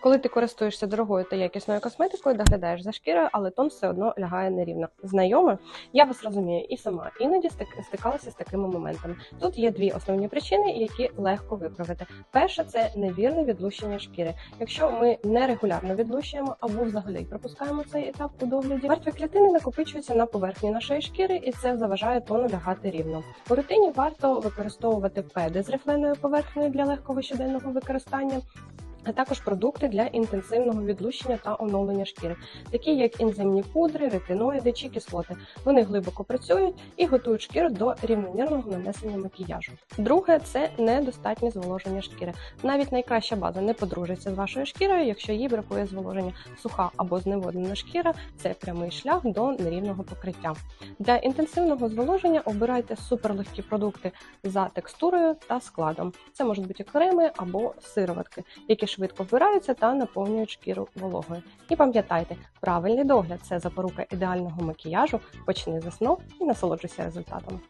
Коли ти користуєшся дорогою та якісною косметикою, доглядаєш за шкірою, але тон все одно лягає нерівно. Знайоме? Я вас розумію і сама іноді стик- стикалася з такими моментами. Тут є дві основні причини, які легко виправити. Перша це невірне відлущення шкіри. Якщо ми нерегулярно відлущуємо або взагалі пропускаємо цей етап у догляді, мертві клітини накопичуються на поверхні нашої шкіри, і це заважає тону лягати рівно. У рутині варто використовувати педи з рифленою поверхнею для легкого щоденного використання. А також продукти для інтенсивного відлущення та оновлення шкіри, такі як ензимні пудри, ретиноїди чи кислоти. Вони глибоко працюють і готують шкіру до рівномірного нанесення макіяжу. Друге це недостатнє зволоження шкіри. Навіть найкраща база не подружиться з вашою шкірою, якщо їй бракує зволоження. Суха або зневоднена шкіра це прямий шлях до нерівного покриття. Для інтенсивного зволоження обирайте суперлегкі продукти за текстурою та складом. Це можуть бути креми або сироватки, які швидко вбираються та наповнюють шкіру вологою. І пам'ятайте, правильний догляд це запорука ідеального макіяжу. Почни з основ і насолоджуйся результатом.